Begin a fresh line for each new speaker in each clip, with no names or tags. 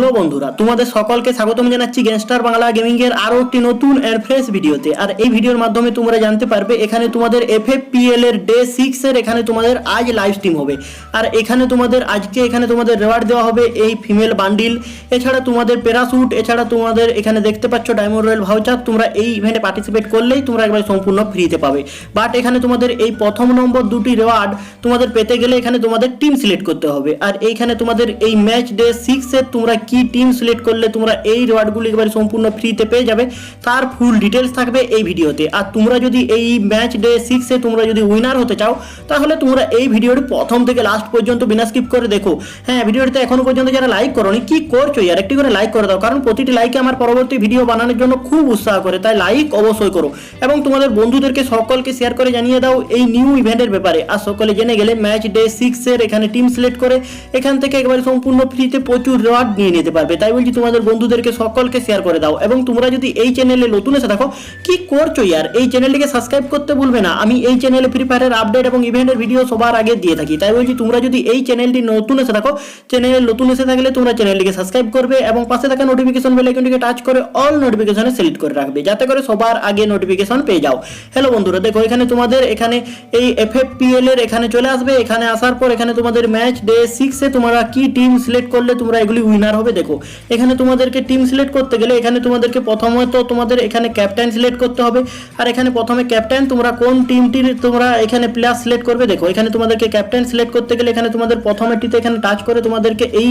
Hello বন্ধুরা, তোমাদের সকলকে স্বাগতম জানাচ্ছি গ্যাংস্টার বাংলা গেমিং এর আরও একটি নতুন এন্ড ফ্রেশ ভিডিওতে। আর এই ভিডিওর মাধ্যমে তোমরা জানতে পারবে, এখানে তোমাদের এফএফপিএল এর ডে সিক্স এর এখানে তোমাদের আজ লাইভ স্ট্রিম হবে। আর এখানে তোমাদের আজকে এখানে তোমাদের রেওয়ার্ড দেওয়া হবে এই ফিমেল বান্ডিল এছাড়া তোমাদের প্যারাসুট এছাড়া তোমাদের এখানে দেখতে পাচ্ছ ডায়মন্ড রয়্যাল ভাউচার তোমরা এই ইভেন্টে পার্টিসিপেট করলেই তোমরা একবার সম্পূর্ণ ফ্রিতে পাবে। বাট এখানে তোমাদের এই প্রথম নম্বর দুটি রেওয়ার্ড তোমাদের পেতে গেলে এখানে তোমাদের টিম সিলেক্ট করতে হবে। আর এইখানে তোমাদের এই ম্যাচ ডে সিক্স এর তোমরা কি টিম সিলেক্ট করলে তোমরা এই রেওয়ার্ডগুলি একেবারে সম্পূর্ণ ফ্রিতে পেয়ে যাবে? তার ফুল ডিটেলস থাকবে এই ভিডিওতে। আর তোমরা যদি এই ম্যাচ ডে সিক্সে তোমরা যদি উইনার হতে চাও, তাহলে তোমরা এই ভিডিওটি প্রথম থেকে লাস্ট পর্যন্ত বিনা স্কিপ করে দেখো। হ্যাঁ ভিডিওটিতে এখনও পর্যন্ত যারা লাইক করোনি, কি করছ? আর একটি করে লাইক করে দাও, কারণ প্রতিটি লাইকে আমার পরবর্তী ভিডিও বানানোর জন্য খুব উৎসাহ করে। তাই লাইক অবশ্যই করো। এবং তোমাদের বন্ধুদেরকে সকলকে শেয়ার করে জানিয়ে দাও এই নিউ ইভেন্টের ব্যাপারে। আর সকলে জেনে গেলে ম্যাচ ডে সিক্সের এখানে টিম সিলেক্ট করে, এখান থেকে একবারে সম্পূর্ণ ফ্রিতে প্রচুর রেওয়ার্ড নিয়ে নিতে পারবে। তাই বলছি তোমাদের বন্ধুদেরকে সকলকে শেয়ার করে দাও এবং তোমরা যদি এই চ্যানেলে নতুন এসে থাকো, কি করছ ইয়ার? এই চ্যানেলটিকে সাবস্ক্রাইব করতে ভুলবে না। আমি এই চ্যানেলে ফ্রি ফায়ারের আপডেট এবং ইভেন্টের ভিডিও সবার আগে দিয়ে থাকি। তাই বলছি তোমরা যদি এই চ্যানেলটি নতুন এসে থাকো চ্যানেলে নতুন এসে থাকলে তোমরা চ্যানেলটিকে সাবস্ক্রাইব করবে এবং পাশে থাকা নোটিফিকেশন বেল আইকনটিকে টাচ করে অল নোটিফিকেশনে সিলেক্ট করে রাখবে, যাতে করে সবার আগে নোটিফিকেশন পেয়ে যাও। হ্যালো বন্ধুরা, দেখো এখানে তোমাদের এখানে এই এফএফপিএল এর এখানে চলে আসবে। এখানে আসার পর এখানে তোমাদের ম্যাচ ডে সিক্সে তোমরা কি টিম সিলেক্ট করলে তোমরা এগুলি উইনার হবে দেখো। এখানে তোমাদেরকে টিম সিলেক্ট করতে গেলে এখানে তোমাদেরকে প্রথমত তোমাদের এখানে ক্যাপ্টেন সিলেক্ট করতে হবে। আর এখানে প্রথমে ক্যাপ্টেন তোমরা কোন টিমটির তোমরা এখানে প্লেয়ার সিলেক্ট করবে, দেখো। এখানে তোমাদেরকে ক্যাপ্টেন সিলেক্ট করতে গেলে এখানে তোমাদের প্রথমেটিতে এখানে টাচ করে তোমাদেরকে এই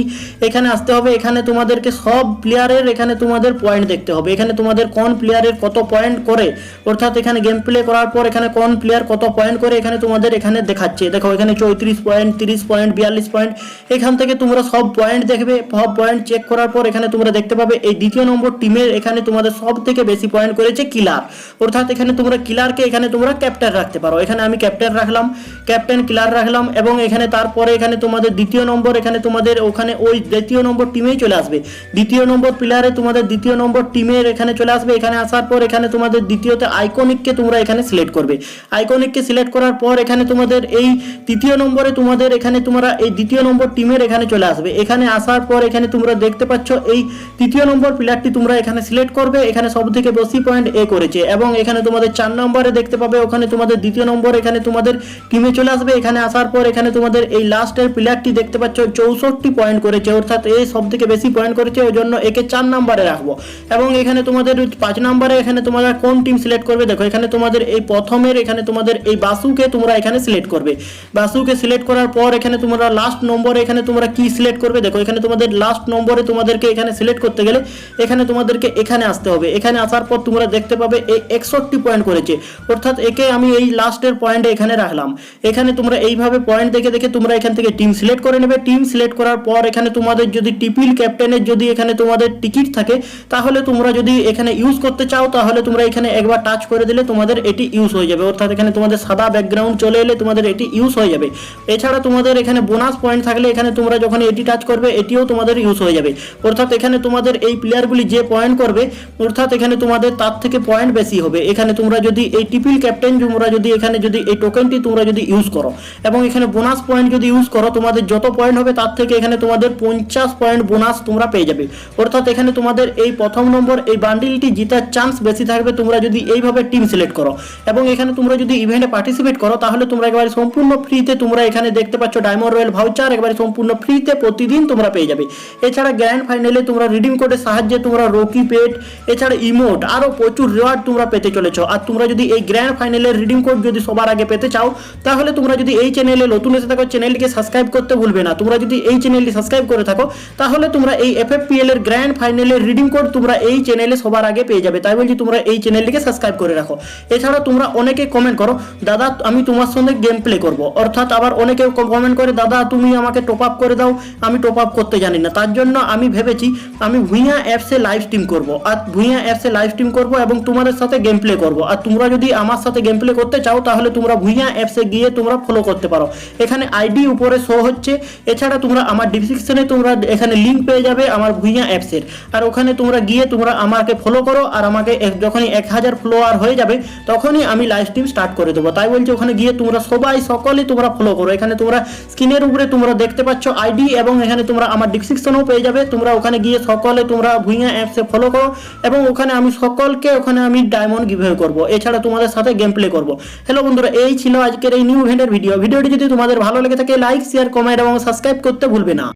এখানে আসতে হবে। এখানে তোমাদেরকে সব প্লেয়ারের এখানে তোমাদের পয়েন্ট দেখতে হবে। এখানে তোমাদের কোন প্লেয়ারের কত পয়েন্ট করে। অর্থাৎ এখানে গেম প্লে করার পর এখানে কোন প্লেয়ার কত পয়েন্ট করে এখানে তোমাদের এখানে দেখাচ্ছে। দেখো, এখানে চৌত্রিশ পয়েন্ট তিরিশ পয়েন্ট বিয়াল্লিশ পয়েন্ট এখান থেকে তোমরা সব পয়েন্ট দেখবে। সব পয়েন্ট চেক করার পর এখানে তোমরা দেখতে পাবে এই দ্বিতীয় নম্বর টিমের এখানে তোমাদের সব থেকে বেশি পয়েন্ট করেছে কিলার অর্থাৎ এখানে তোমরা কিলারকে এখানে তোমরা ক্যাপ্টেন রাখতে পারো। এখানে আমি ক্যাপ্টেন রাখলাম ক্যাপ্টেন কিলার রাখলাম এবং এখানে তারপরে এখানে তোমাদের দ্বিতীয় নম্বর, এখানে তোমাদের ওখানে ওই দ্বিতীয় নম্বর টিমেই চলে আসবে। দ্বিতীয় নম্বর প্লেয়ারে তোমাদের দ্বিতীয় নম্বর টিমের এখানে চলে আসবে। এখানে আসার পর এখানে তোমাদের দ্বিতীয়তে আইকনিককে তোমরা এখানে সিলেক্ট করবে। আইকনিককে সিলেক্ট করার পর এখানে তোমাদের এই তৃতীয় নম্বরে তোমাদের এখানে তোমরা এই দ্বিতীয় নম্বর টিমের এখানে চলে আসবে। এখানে আসার পর এখানে তোমরা দেখতে পাচ্ছ, এই তৃতীয় নম্বর প্লেয়ারটি তোমরা এখানে সিলেক্ট করবে। এখানে সব থেকে বেশি পয়েন্ট এ করেছে এবং এখানে তোমাদের চার নম্বরে দেখতে পাবে, ওখানে তোমাদের দ্বিতীয় নম্বর, এখানে তোমাদের টিমে চলে আসবে। এখানে আসার পর এখানে তোমাদের এই লাস্টের প্লেয়ারটি দেখতে পাচ্ছ, চৌষট্টি পয়েন্ট করেছে, অর্থাৎ এই সব থেকে বেশি পয়েন্ট করেছে ওই জন্য একে চার নম্বরে রাখব। এবং এখানে তোমাদের পাঁচ নম্বরে এখানে তোমরা কোন টিম সিলেক্ট করবে, দেখো, এখানে তোমাদের এই প্রথমের, এখানে তোমাদের এই বাসুকে তোমরা এখানে সিলেক্ট করবে। বাসুকে সিলেক্ট করার পর এখানে তোমরা লাস্ট নম্বরে এখানে তোমরা কি সিলেক্ট করবে, দেখো, এখানে তোমাদের লাস্ট নম্বরে তোমাদেরকে এখানে সিলেক্ট করতে গেলে এখানে তোমাদেরকে এখানে আসতে হবে। এখানে আসার পর তোমরা দেখতে পাবে এই একষট্টি পয়েন্ট করেছে। অর্থাৎ একে আমি এই লাস্টের পয়েন্টে এখানে রাখলাম। এখানে তোমরা এইভাবে পয়েন্ট দেখে দেখে তোমরা এখান থেকে টিম সিলেক্ট করে নেবে। টিম সিলেক্ট করার পর এখানে তোমাদের যদি টিপিল ক্যাপ্টেনের যদি এখানে তোমাদের টিকিট থাকে, তাহলে তোমরা যদি এখানে ইউজ করতে চাও, তাহলে তোমরা এখানে একবার টাচ করে দিলে তোমাদের এটি ইউজ হয়ে যাবে। অর্থাৎ এখানে তোমাদের সাদা ব্যাকগ্রাউন্ড চলে এলে তোমাদের এটি ইউজ হয়ে যাবে। এছাড়া তোমাদের এখানে বোনাস পয়েন্ট থাকলে এখানে তোমরা যখন এটি টাচ করবে, এটিও তোমাদের ইউজ হয়ে যাবে। অর্থাৎ এখানে তোমাদের এই প্লেয়ারগুলি যে পয়েন্ট করবে, অর্থাৎ এখানে তোমাদের তার থেকে পয়েন্ট বেশি হবে। এখানে তোমরা যদি এই টিপিল ক্যাপ্টেন তোমরা যদি এখানে যদি এই টোকেনটি তোমরা যদি ইউজ করো। এবং এখানে বোনাস পয়েন্ট যদি ইউজ করো, তোমাদের যত পয়েন্ট হবে তার থেকে এখানে তোমাদের পঞ্চাশ পয়েন্ট বোনাস তোমরা পেয়ে যাবে। অর্থাৎ এখানে তোমাদের এই প্রথম নম্বর, এই বান্ডিলটি জিতার চান্স বেশি থাকবে তোমরা যদি এইভাবে টিম সিলেক্ট করো। এবং এখানে তোমরা যদি ইভেন্টে পার্টিসিপেট করো, তাহলে তোমরা একেবারে সম্পূর্ণ ফ্রিতে তোমরা এখানে দেখতে পাচ্ছ ডায়মন্ড রয়্যাল ভাউচার একেবারে সম্পূর্ণ ফ্রিতে প্রতিদিন তোমরা পেয়ে যাবে। এছাড়া গ্র্যান্ড ফাইনালে তোমরা রিডিং কোডের সাহায্যে তোমরা রকি পেট, এছাড়া ইমোট আরও প্রচুর রিওয়ার্ড তোমরা পেতে চলেছো। আর তোমরা যদি এই গ্র্যান্ড ফাইনালের রিডিং কোড যদি সবার আগে পেতে চাও, তাহলে তোমরা যদি এই চ্যানেলে নতুন এসে থাকো চ্যানেলটিকে সাবস্ক্রাইব করতে ভুলবে না। তোমরা যদি এই চ্যানেলটি সাবস্ক্রাইব করে থাকো, তাহলে তোমরা এই এফএফপিএল এর গ্র্যান্ড ফাইনালের রিডিং কোড তোমরা এই চ্যানেলে সবার আগে পেয়ে যাবে। তাই বলছি তোমরা এই চ্যানেলটিকে সাবস্ক্রাইব করে রাখো। এছাড়া তোমরা অনেকে কমেন্ট করো, দাদা, আমি তোমার সঙ্গে গেম প্লে করব। অর্থাৎ আবার অনেকে কমেন্ট করে, দাদা, তুমি আমাকে টপ আপ করে দাও, আমি টপ আপ করতে জানি না। তার জন্য আমি ভেবেছি আমি ভুইয়া অ্যাপসে লাইভ স্ট্রিম করব। আর ভুইয়া অ্যাপসে লাইভ স্ট্রিম করব এবং তোমাদের সাথে গেম প্লে করব। আর তোমরা যদি আমার সাথে গেম প্লে করতে চাও, তাহলে তোমরা ভুইয়া অ্যাপসে গিয়ে তোমরা ফলো করতে পারো। এখানে আইডি উপরে শো হচ্ছে। এছাড়া তোমরা আমার ডিসক্রিপশনে তোমরা এখানে লিঙ্ক পেয়ে যাবে আমার ভুইয়া অ্যাপসের। আর ওখানে তোমরা গিয়ে তোমরা আমাকে ফলো করো। আর আমাকে যখনই এক হাজার ফলোয়ার হয়ে যাবে, তখনই আমি লাইভ স্ট্রিম স্টার্ট করে দেবো। তাই বলছি ওখানে গিয়ে তোমরা সবাই সকলে তোমরা ফলো করো। এখানে তোমরা স্ক্রিনের উপরে তোমরা দেখতে পাচ্ছ আইডি এবং এখানে তোমরা আমার ডিসক্রিপশনেও পেয়ে পেয়ে যাবে। তোমরা ওখানে গিয়ে সকলে তোমরা ভুইয়া অ্যাপসে ফলো করো এবং ওখানে আমি সকলকে ওখানে আমি ডায়মন্ড গিভওয়ে করব। এছাড়া তোমাদের সাথে গেম প্লে করব। হ্যালো বন্ধুরা, এই ছিল আজকের এই নিউ ইভেন্টের ভিডিও ভিডিওটি যদি তোমাদের ভালো লেগে থাকে লাইক শেয়ার কমেন্ট এবং সাবস্ক্রাইব করতে ভুলবে না।